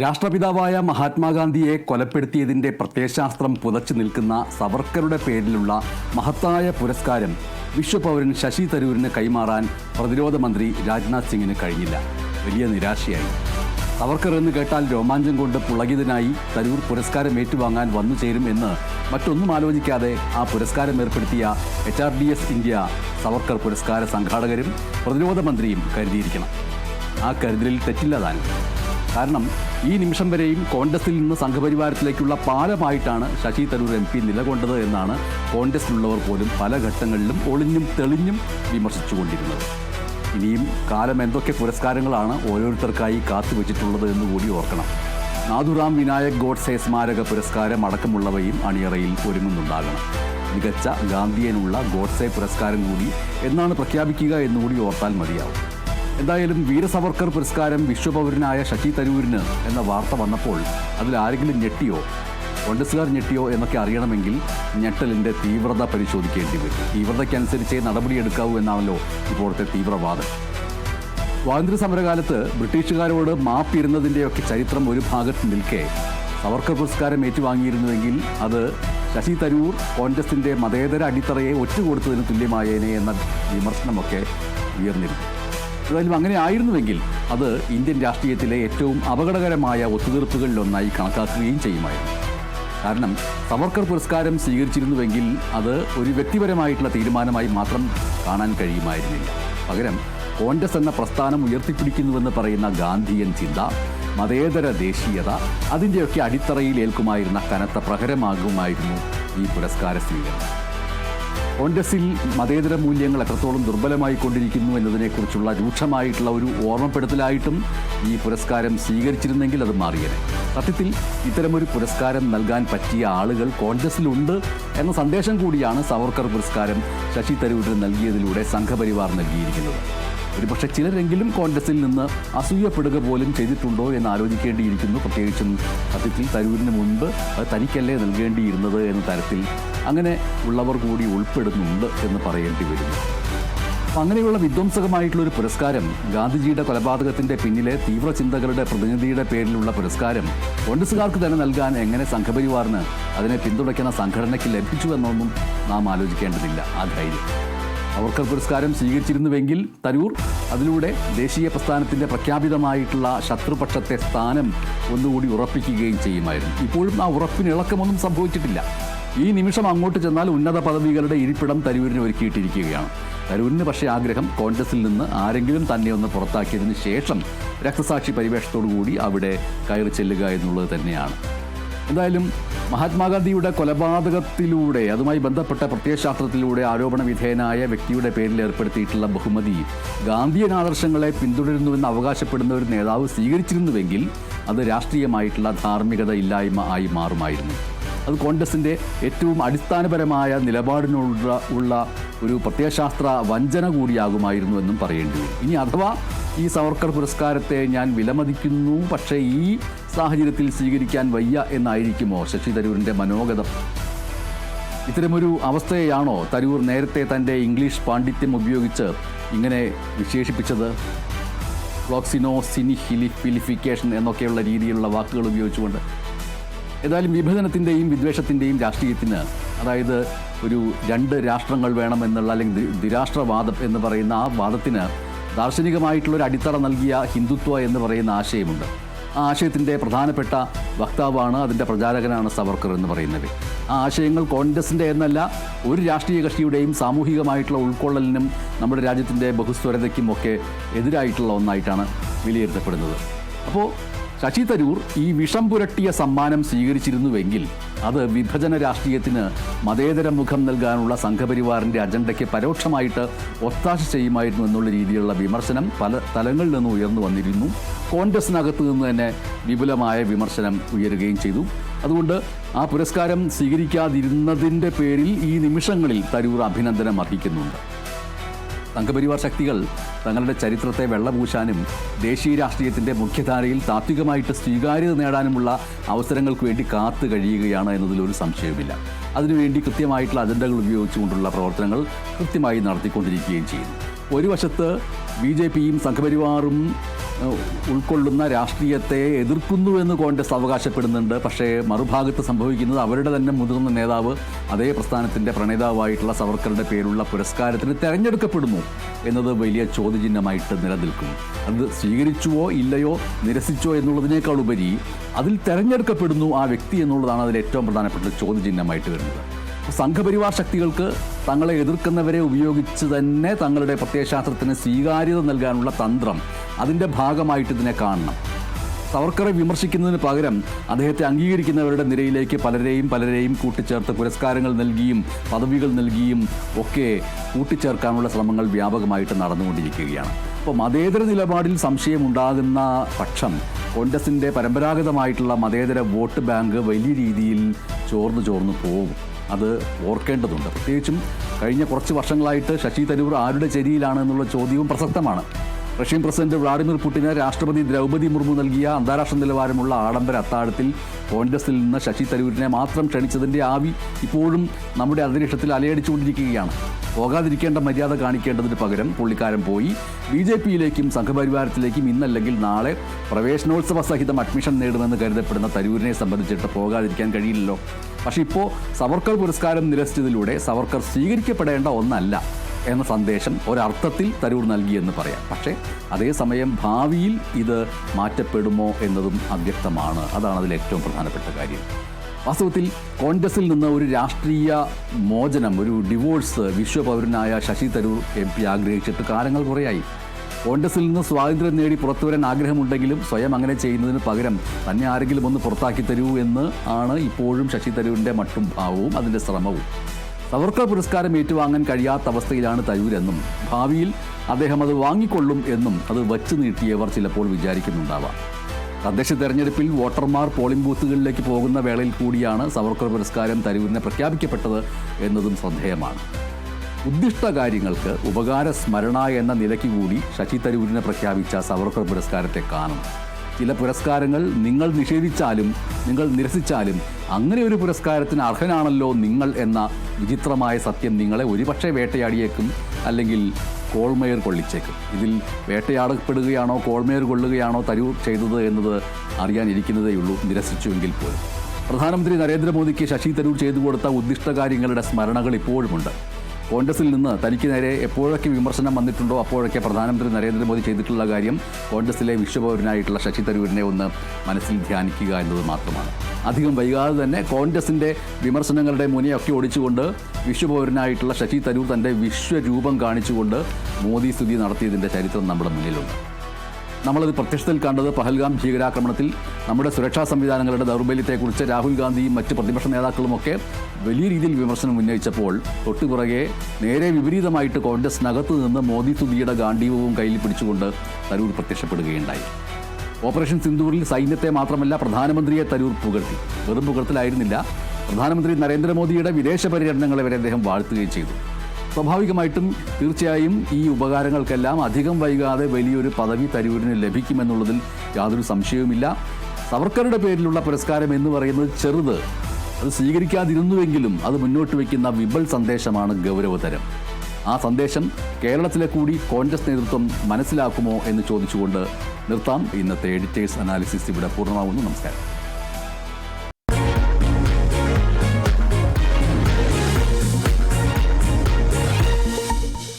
രാഷ്ട്രപിതാവായ മഹാത്മാഗാന്ധിയെ കൊലപ്പെടുത്തിയതിന്റെ പ്രത്യയശാസ്ത്രം പുതച്ചു നിൽക്കുന്ന സവർക്കറുടെ പേരിലുള്ള മഹത്തായ പുരസ്കാരം വിശ്വപൗരൻ ശശി തരൂരിന് കൈമാറാൻ പ്രതിരോധ മന്ത്രി രാജ്നാഥ് സിംഗിന് കഴിഞ്ഞില്ല. വലിയ നിരാശയായി. സവർക്കർ എന്ന് കേട്ടാൽ രോമാഞ്ചം കൊണ്ട് പുളകിതനായി തരൂർ പുരസ്കാരം ഏറ്റുവാങ്ങാൻ വന്നു ചേരും എന്ന് മറ്റൊന്നും ആലോചിക്കാതെ ആ പുരസ്കാരം ഏർപ്പെടുത്തിയ H R D S India Savarkar പുരസ്കാര സംഘാടകരും പ്രതിരോധ മന്ത്രിയും കരുതിയിരിക്കണം. ആ കരുതലിൽ തെറ്റില്ലതാണ് കാരണം ഈ നിമിഷം വരെയും കോൺഗ്രസിൽ നിന്ന് സംഘപരിവാരത്തിലേക്കുള്ള പാലമായിട്ടാണ് ശശി തരൂർ എം പി നിലകൊണ്ടത് എന്നാണ് കോൺഗ്രസിലുള്ളവർ പോലും പല ഘട്ടങ്ങളിലും ഒളിഞ്ഞും തെളിഞ്ഞും വിമർശിച്ചുകൊണ്ടിരുന്നത്. ഇനിയും കാലം എന്തൊക്കെ പുരസ്കാരങ്ങളാണ് ഓരോരുത്തർക്കായി കാത്തുവെച്ചിട്ടുള്ളത് എന്ന് കൂടി ഓർക്കണം. നാഥുറാം വിനായക് ഗോഡ്സെ സ്മാരക പുരസ്കാരം അടക്കമുള്ളവയും അണിയറയിൽ ഒരുങ്ങുന്നുണ്ടാകണം. മികച്ച ഗാന്ധിയനുള്ള ഗോഡ്സെ പുരസ്കാരം കൂടി എന്നാണ് പ്രഖ്യാപിക്കുക എന്നുകൂടി ഓർത്താൽ മതിയാവും. എന്തായാലും വീരസവർക്കർ പുരസ്കാരം വിശ്വപൗരനായ ശശി തരൂരിന് എന്ന വാർത്ത വന്നപ്പോൾ അതിൽ ആരെങ്കിലും ഞെട്ടിയോ? കോൺഗ്രസുകാർ ഞെട്ടിയോ എന്നൊക്കെ അറിയണമെങ്കിൽ ഞെട്ടലിന്റെ തീവ്രത പരിശോധിക്കേണ്ടി വരും. തീവ്രതയ്ക്കനുസരിച്ചേ നടപടിയെടുക്കാവൂ എന്നാണല്ലോ ഇപ്പോഴത്തെ തീവ്രവാദം. സ്വാതന്ത്ര്യ സമരകാലത്ത് ബ്രിട്ടീഷുകാരോട് മാപ്പിരുന്നതിന്റെയൊക്കെ ചരിത്രം ഒരു ഭാഗത്ത് നിൽക്കെ സവർക്കർ പുരസ്കാരം ഏറ്റുവാങ്ങിയിരുന്നുവെങ്കിൽ അത് ശശി തരൂർ കോൺഗ്രസിന്റെ മതേതര അടിത്തറയെ ഒറ്റുകൊടുത്തതിന് തുല്യമായേനെ എന്ന വിമർശനമൊക്കെ ഉയർന്നിരുന്നു. ഏതായാലും അങ്ങനെ ആയിരുന്നുവെങ്കിൽ അത് ഇന്ത്യൻ രാഷ്ട്രീയത്തിലെ ഏറ്റവും അപകടകരമായ ഒത്തുതീർപ്പുകളിലൊന്നായി കണക്കാക്കുകയും ചെയ്യുമായിരുന്നു. കാരണം സവർക്കർ പുരസ്കാരം സ്വീകരിച്ചിരുന്നുവെങ്കിൽ അത് ഒരു വ്യക്തിപരമായിട്ടുള്ള തീരുമാനമായി മാത്രം കാണാൻ കഴിയുമായിരുന്നില്ല. പകരം കോൺഗ്രസ് എന്ന പ്രസ്ഥാനം ഉയർത്തിപ്പിടിക്കുന്നുവെന്ന് പറയുന്ന ഗാന്ധിയൻ ചിന്ത മതേതര ദേശീയത അതിന്റെയൊക്കെ അടിത്തറയിൽ ഏൽക്കുമായിരുന്ന കനത്ത പ്രഹരമാകുമായിരുന്നു ഈ പുരസ്കാര സ്വീകരണം. കോൺഗ്രസിൽ മതേതര മൂല്യങ്ങൾ എത്രത്തോളം ദുർബലമായി കൊണ്ടിരിക്കുന്നു എന്നതിനെക്കുറിച്ചുള്ള രൂക്ഷമായിട്ടുള്ള ഒരു ഓർമ്മപ്പെടുത്തലായിട്ടും ഈ പുരസ്കാരം സ്വീകരിച്ചിരുന്നെങ്കിൽ അത് മാറിയേനെ. സത്യത്തിൽ ഇത്തരമൊരു പുരസ്കാരം നൽകാൻ പറ്റിയ ആളുകൾ കോൺഗ്രസിലുണ്ട് എന്ന സന്ദേശം കൂടിയാണ് സവർക്കർ പുരസ്കാരം ശശി തരൂരിന് നൽകിയതിലൂടെ സംഘപരിവാർ നൽകിയിരിക്കുന്നത്. ഒരുപക്ഷെ ചിലരെങ്കിലും കോൺഗ്രസിൽ നിന്ന് അസൂയപ്പെടുക പോലും ചെയ്തിട്ടുണ്ടോ എന്ന് ആലോചിക്കേണ്ടിയിരിക്കുന്നു. പ്രത്യേകിച്ചും സത്യത്തിൽ തരൂരിന് മുൻപ് അത് തനിക്കല്ലേ നൽകേണ്ടിയിരുന്നത് എന്ന തരത്തിൽ അങ്ങനെ ഉള്ളവർ കൂടി ഉൾപ്പെടുന്നുണ്ട് എന്ന് പറയേണ്ടി അപ്പം അങ്ങനെയുള്ള വിധ്വംസകമായിട്ടുള്ള ഒരു പുരസ്കാരം ഗാന്ധിജിയുടെ കൊലപാതകത്തിന്റെ പിന്നിലെ തീവ്ര ചിന്തകളുടെ പ്രതിനിധിയുടെ പേരിലുള്ള പുരസ്കാരം കോൺഗ്രസുകാർക്ക് തന്നെ നൽകാൻ എങ്ങനെ സംഘപരിവാറിന് അതിനെ പിന്തുണയ്ക്കുന്ന സംഘടനയ്ക്ക് ലഭിച്ചു എന്നൊന്നും നാം ആലോചിക്കേണ്ടതില്ല. ആ ധൈര്യം. അവർക്കർ പുരസ്കാരം സ്വീകരിച്ചിരുന്നുവെങ്കിൽ തരൂർ അതിലൂടെ ദേശീയ പ്രസ്ഥാനത്തിന്റെ പ്രഖ്യാപിതമായിട്ടുള്ള ശത്രുപക്ഷത്തെ സ്ഥാനം ഒന്നുകൂടി ഉറപ്പിക്കുകയും ചെയ്യുമായിരുന്നു. ഇപ്പോഴും ആ ഉറപ്പിന് ഇളക്കമൊന്നും സംഭവിച്ചിട്ടില്ല. ഈ നിമിഷം അങ്ങോട്ട് ചെന്നാൽ ഉന്നത പദവികളുടെ ഇരിപ്പിടം തരൂരിന് ഒരുക്കിയിട്ടിരിക്കുകയാണ്. തരൂരിന് പക്ഷേ ആഗ്രഹം കോൺഗ്രസിൽ നിന്ന് ആരെങ്കിലും തന്നെ ഒന്ന് പുറത്താക്കിയതിന് ശേഷം രക്തസാക്ഷി പരിവേഷത്തോടു കൂടി അവിടെ കയറി ചെല്ലുക എന്നുള്ളത് തന്നെയാണ്. എന്തായാലും മഹാത്മാഗാന്ധിയുടെ കൊലപാതകത്തിലൂടെ അതുമായി ബന്ധപ്പെട്ട പ്രത്യയശാസ്ത്രത്തിലൂടെ ആരോപണ വിധേയനായ വ്യക്തിയുടെ പേരിൽ ഏർപ്പെടുത്തിയിട്ടുള്ള ബഹുമതി ഗാന്ധിയൻ ആദർശങ്ങളെ പിന്തുടരുന്നുവെന്ന് അവകാശപ്പെടുന്ന ഒരു നേതാവ് സ്വീകരിച്ചിരുന്നുവെങ്കിൽ അത് രാഷ്ട്രീയമായിട്ടുള്ള ധാർമ്മികത ഇല്ലായ്മ ആയി മാറുമായിരുന്നു. അത് കോൺഗ്രസിന്റെ ഏറ്റവും അടിസ്ഥാനപരമായ നിലപാടിനുള്ള ഉള്ള ഒരു പ്രത്യയശാസ്ത്ര വഞ്ചന കൂടിയാകുമായിരുന്നു എന്നും പറയേണ്ടി വരും. ഇനി അഥവാ ഈ സവർക്കർ പുരസ്കാരത്തെ ഞാൻ വിലമതിക്കുന്നു പക്ഷേ ഈ സാഹചര്യത്തിൽ സ്വീകരിക്കാൻ വയ്യ എന്നായിരിക്കുമോ ശശി തരൂരിന്റെ മനോഗതം? ഇത്തരമൊരു അവസ്ഥയെയാണോ തരൂർ നേരത്തെ തന്റെ ഇംഗ്ലീഷ് പാണ്ഡിത്യം ഉപയോഗിച്ച് ഇങ്ങനെ വിശേഷിപ്പിച്ചത്? ഫ്ലോക്സിനോ സിനി ഹിലിഫിലിഫിക്കേഷൻ എന്നൊക്കെയുള്ള രീതിയിലുള്ള വാക്കുകൾ ഉപയോഗിച്ചുകൊണ്ട്. ഏതായാലും വിഭജനത്തിന്റെയും വിദ്വേഷത്തിന്റെയും രാഷ്ട്രീയത്തിന് അതായത് ഒരു രണ്ട് രാഷ്ട്രങ്ങൾ വേണമെന്നുള്ള അല്ലെങ്കിൽ ദ്വിരാഷ്ട്രവാദം എന്ന് പറയുന്ന ആ വാദത്തിന് ദാർശനികമായിട്ടുള്ളൊരു അടിത്തറ നൽകിയ ഹിന്ദുത്വ എന്ന് പറയുന്ന ആശയമുണ്ട്. ആശയത്തിന്റെ പ്രധാനപ്പെട്ട വക്താവാണ് അതിന്റെ പ്രചാരകനാണ് സവർക്കർ എന്ന് പറയുന്നത്. ആ ആശയങ്ങൾ കോൺഗ്രസിന്റെ എന്നല്ല ഒരു രാഷ്ട്രീയ കക്ഷിയുടെയും സാമൂഹികമായിട്ടുള്ള ഉൾക്കൊള്ളലിനും നമ്മുടെ രാജ്യത്തിന്റെ ബഹുസ്വരതയ്ക്കും ഒക്കെ എതിരായിട്ടുള്ള ഒന്നായിട്ടാണ് വിലയിരുത്തപ്പെടുന്നത്. അപ്പോൾ ശശി തരൂർ ഈ വിഷം പുരട്ടിയ സമ്മാനം സ്വീകരിച്ചിരുന്നുവെങ്കിൽ അത് വിഭജന രാഷ്ട്രീയത്തിന് മതേതര മുഖം നൽകാനുള്ള സംഘപരിവാറിന്റെ അജണ്ടയ്ക്ക് പരോക്ഷമായിട്ട് ഒത്താശ ചെയ്യുമായിരുന്നു എന്നുള്ള രീതിയിലുള്ള വിമർശനം പല തലങ്ങളിൽ നിന്നും ഉയർന്നു വന്നിരുന്നു. കോൺഗ്രസിനകത്ത് നിന്ന് തന്നെ വിപുലമായ വിമർശനം ഉയരുകയും ചെയ്തു. അതുകൊണ്ട് ആ പുരസ്കാരം സ്വീകരിക്കാതിരുന്നതിന്റെ പേരിൽ ഈ നിമിഷങ്ങളിൽ തരൂർ അഭിനന്ദനം അർഹിക്കുന്നുണ്ട്. സംഘപരിവാർ ശക്തികൾ തങ്ങളുടെ ചരിത്രത്തെ വെള്ളപൂശാനും ദേശീയ രാഷ്ട്രീയത്തിന്റെ മുഖ്യധാരയിൽ താത്വികമായിട്ട് സ്വീകാര്യത നേടാനുമുള്ള അവസരങ്ങൾക്ക് വേണ്ടി കാത്തു കഴിയുകയാണ് എന്നതിലൊരു സംശയവുമില്ല. അതിനുവേണ്ടി കൃത്യമായിട്ടുള്ള അജണ്ടകൾ ഉപയോഗിച്ചുകൊണ്ടുള്ള പ്രവർത്തനങ്ങൾ കൃത്യമായി നടത്തിക്കൊണ്ടിരിക്കുകയും ചെയ്യുന്നു. ഒരു വശത്ത് ബി ജെ പിയും സംഘപരിവാറും ഉൾക്കൊള്ളുന്ന രാഷ്ട്രീയത്തെ എതിർക്കുന്നു എന്ന് കോൺഗ്രസ് അവകാശപ്പെടുന്നുണ്ട്. പക്ഷേ മറുഭാഗത്ത് സംഭവിക്കുന്നത് അവരുടെ തന്നെ മുതിർന്ന നേതാവ് അതേ പ്രസ്ഥാനത്തിന്റെ പ്രണേതാവായിട്ടുള്ള സവർക്കറുടെ പേരുള്ള പുരസ്കാരത്തിന് തിരഞ്ഞെടുക്കപ്പെടുന്നു എന്നത് വലിയ ചോദ്യചിഹ്നമായിട്ട് നിലനിൽക്കുന്നു അത് സ്വീകരിച്ചുവോ ഇല്ലയോ നിരസിച്ചോ എന്നുള്ളതിനേക്കാൾ ഉപരി അതിൽ തിരഞ്ഞെടുക്കപ്പെടുന്നു ആ വ്യക്തി എന്നുള്ളതാണ് അതിൽ ഏറ്റവും പ്രധാനപ്പെട്ട ചോദ്യചിഹ്നമായിട്ട് വരുന്നത്. സംഘപരിവാർ ശക്തികൾക്ക് തങ്ങളെ എതിർക്കുന്നവരെ ഉപയോഗിച്ച് തന്നെ തങ്ങളുടെ പ്രത്യയശാസ്ത്രത്തിന് സ്വീകാര്യത നൽകാനുള്ള തന്ത്രം അതിന്റെ ഭാഗമായിട്ട് ഇതിനെ കാണണം. സവർക്കറെ വിമർശിക്കുന്നതിന് പകരം അദ്ദേഹത്തെ അംഗീകരിക്കുന്നവരുടെ നിരയിലേക്ക് പലരെയും പലരെയും കൂട്ടിച്ചേർത്ത് പുരസ്കാരങ്ങൾ നൽകിയും പദവികൾ നൽകിയും ഒക്കെ കൂട്ടിച്ചേർക്കാനുള്ള ശ്രമങ്ങൾ വ്യാപകമായിട്ട് നടന്നുകൊണ്ടിരിക്കുകയാണ്. അപ്പോൾ മതേതര നിലപാടിൽ സംശയമുണ്ടാകുന്ന പക്ഷം കോൺഗ്രസിന്റെ പരമ്പരാഗതമായിട്ടുള്ള മതേതര വോട്ട് ബാങ്ക് വലിയ രീതിയിൽ ചോർന്നു ചോർന്നു പോകും. അത് ഓർക്കേണ്ടതുണ്ട്. പ്രത്യേകിച്ചും കഴിഞ്ഞ കുറച്ച് വർഷങ്ങളായിട്ട് ശശി തരൂർ ആരുടെ ചെരിയിലാണ് എന്നുള്ള ചോദ്യവും പ്രസക്തമാണ്. റഷ്യൻ പ്രസിഡന്റ് വ്ളാഡിമിർ പുടിന് രാഷ്ട്രപതി ദ്രൗപദി മുർമു നൽകിയ അന്താരാഷ്ട്ര നിലവാരമുള്ള ആഡംബര അത്താഴത്തിൽ കോൺഗ്രസിൽ നിന്ന് ശശി തരൂരിനെ മാത്രം ക്ഷണിച്ചതിന്റെ ആവി ഇപ്പോഴും നമ്മുടെ അന്തരീക്ഷത്തിൽ അലയടിച്ചുകൊണ്ടിരിക്കുകയാണ്. പോകാതിരിക്കേണ്ട മര്യാദ കാണിക്കേണ്ടതിന് പകരം പുള്ളിക്കാരൻ പോയി. ബി ജെ പിയിലേക്കും സംഘപരിവാരത്തിലേക്കും ഇന്നല്ലെങ്കിൽ നാളെ പ്രവേശനോത്സവ സഹിതം അഡ്മിഷൻ നേടുമെന്ന് കരുതപ്പെടുന്ന തരൂരിനെ സംബന്ധിച്ചിട്ട് പോകാതിരിക്കാൻ കഴിയില്ലല്ലോ. പക്ഷേ ഇപ്പോൾ സവർക്കർ പുരസ്കാരം നിരസിച്ചതിലൂടെ സവർക്കർ സ്വീകരിക്കപ്പെടേണ്ട ഒന്നല്ല. എന്ന സന്ദേശം ഒരർത്ഥത്തിൽ തരൂർ നൽകിയെന്ന് പറയാം. പക്ഷേ അതേസമയം ഭാവിയിൽ ഇത് മാറ്റപ്പെടുമോ എന്നതും അവ്യക്തമാണ്. അതാണ് അതിൽ ഏറ്റവും പ്രധാനപ്പെട്ട കാര്യം. വാസ്തവത്തിൽ കോൺഗ്രസിൽ നിന്ന് ഒരു രാഷ്ട്രീയ മോചനം ഒരു ഡിവോഴ്സ് വിശ്വപൗരനായ ശശി തരൂർ എം പി ആഗ്രഹിച്ചിട്ട് കാലങ്ങൾ കുറേയായി. കോൺഗ്രസിൽ നിന്ന് സ്വാതന്ത്ര്യം നേടി പുറത്തു വരാൻ ആഗ്രഹമുണ്ടെങ്കിലും സ്വയം അങ്ങനെ ചെയ്യുന്നതിന് പകരം തന്നെ ആരെങ്കിലും ഒന്ന് പുറത്താക്കി തരൂ എന്ന് ആണ് ഇപ്പോഴും ശശി തരൂരിന്റെ മട്ടും ഭാവവും അതിന്റെ ശ്രമവും. സവർക്കർ പുരസ്കാരം ഏറ്റുവാങ്ങാൻ കഴിയാത്ത അവസ്ഥയിലാണ് തരൂരെന്നും ഭാവിയിൽ അദ്ദേഹം അത് വാങ്ങിക്കൊള്ളും എന്നും അത് വച്ചു നീട്ടിയവർ ചിലപ്പോൾ വിചാരിക്കുന്നുണ്ടാവാം. തദ്ദേശ തെരഞ്ഞെടുപ്പിൽ വോട്ടർമാർ പോളിംഗ് ബൂത്തുകളിലേക്ക് പോകുന്ന വേളയിൽ കൂടിയാണ് സവർക്കർ പുരസ്കാരം തരൂരിനെ പ്രഖ്യാപിക്കപ്പെട്ടത് എന്നതും ശ്രദ്ധേയമാണ്. ഉദ്ദിഷ്ട കാര്യങ്ങൾക്ക് ഉപകാര സ്മരണ എന്ന നിലയ്ക്ക് കൂടി ശശി തരൂരിനെ പ്രഖ്യാപിച്ച സവർക്കർ പുരസ്കാരത്തെ കാണും. ചില പുരസ്കാരങ്ങൾ നിങ്ങൾ നിഷേധിച്ചാലും നിങ്ങൾ നിരസിച്ചാലും അങ്ങനെ ഒരു പുരസ്കാരത്തിന് അർഹനാണല്ലോ നിങ്ങൾ എന്ന വിചിത്രമായ സത്യം നിങ്ങളെ ഒരുപക്ഷെ വേട്ടയാടിയേക്കും അല്ലെങ്കിൽ കോൾമേയർ കൊള്ളിച്ചേക്കും. ഇതിൽ വേട്ടയാടപ്പെടുകയാണോ കോൾമേയർ കൊള്ളുകയാണോ തരൂർ ചെയ്തത് എന്നത് അറിയാനിരിക്കുന്നതേയുള്ളൂ നിരസിച്ചുവെങ്കിൽ പോലും. പ്രധാനമന്ത്രി നരേന്ദ്രമോദിക്ക് ശശി തരൂർ ചെയ്തു കൊടുത്ത ഉദ്ദിഷ്ട കാര്യങ്ങളുടെ സ്മരണകൾ ഇപ്പോഴുമുണ്ട്. കോൺഗ്രസിൽ നിന്ന് തനിക്ക് നേരെ എപ്പോഴൊക്കെ വിമർശനം വന്നിട്ടുണ്ടോ അപ്പോഴൊക്കെ പ്രധാനമന്ത്രി നരേന്ദ്രമോദി ചെയ്തിട്ടുള്ള കാര്യം കോൺഗ്രസിലെ വിശ്വപൗരനായിട്ടുള്ള ശശി തരൂരിനെ ഒന്ന് മനസ്സിൽ ധ്യാനിക്കുക എന്നത് മാത്രമാണ്. അധികം വൈകാതെ തന്നെ കോൺഗ്രസിന്റെ വിമർശനങ്ങളുടെ മുനയൊക്കെ ഒടിച്ചുകൊണ്ട് വിശ്വപൗരനായിട്ടുള്ള ശശി തരൂർ തന്റെ വിശ്വരൂപം കാണിച്ചുകൊണ്ട് മോദി സ്തുതി നടത്തിയതിന്റെ ചരിത്രം നമ്മുടെ മുന്നിലുണ്ട്. നമ്മളത് പ്രത്യക്ഷത്തിൽ കണ്ടത് പഹൽഗാം ഭീകരാക്രമണത്തിൽ നമ്മുടെ സുരക്ഷാ സംവിധാനങ്ങളുടെ ദൗർബല്യത്തെക്കുറിച്ച് രാഹുൽ ഗാന്ധിയും മറ്റ് പ്രതിപക്ഷ നേതാക്കളുമൊക്കെ വലിയ രീതിയിൽ വിമർശനം ഉന്നയിച്ചപ്പോൾ തൊട്ടുപുറകെ നേരെ വിപരീതമായിട്ട് കോൺഗ്രസിനകത്ത് നിന്ന് മോദി തുതിയുടെ ഗാന്ധീവവും കയ്യിൽ പിടിച്ചുകൊണ്ട് തരൂർ പ്രത്യക്ഷപ്പെടുകയുണ്ടായി. ഓപ്പറേഷൻ സിന്ദൂറിൽ സൈന്യത്തെ മാത്രമല്ല പ്രധാനമന്ത്രിയെ തരൂർ പുകഴ്ത്തി. വെറും പുകഴ്ത്തലായിരുന്നില്ല. പ്രധാനമന്ത്രി നരേന്ദ്രമോദിയുടെ വിദേശ പര്യടനങ്ങളെ വരെ അദ്ദേഹം വാഴ്ത്തുകയും ചെയ്തു. സ്വാഭാവികമായിട്ടും തീർച്ചയായും ഈ ഉപകാരങ്ങൾക്കെല്ലാം അധികം വൈകാതെ വലിയൊരു പദവി തരൂരിന് ലഭിക്കുമെന്നുള്ളതിൽ യാതൊരു സംശയവുമില്ല. സവർക്കറുടെ പേരിലുള്ള പുരസ്കാരം എന്ന് പറയുന്നത് ചെറുത്. അത് സ്വീകരിക്കാതിരുന്നുവെങ്കിലും അത് മുന്നോട്ട് വയ്ക്കുന്ന വിബൽ സന്ദേശമാണ് ഗൗരവതരം. ആ സന്ദേശം കേരളത്തിലെ കൂടി കോൺഗ്രസ് നേതൃത്വം മനസ്സിലാക്കുമോ എന്ന് ചോദിച്ചുകൊണ്ട് നിർത്താം. ഇന്നത്തെ എഡിറ്റേഴ്സ് അനാലിസിസ് ഇവിടെ പൂർണമാകുന്നു നമസ്കാരം.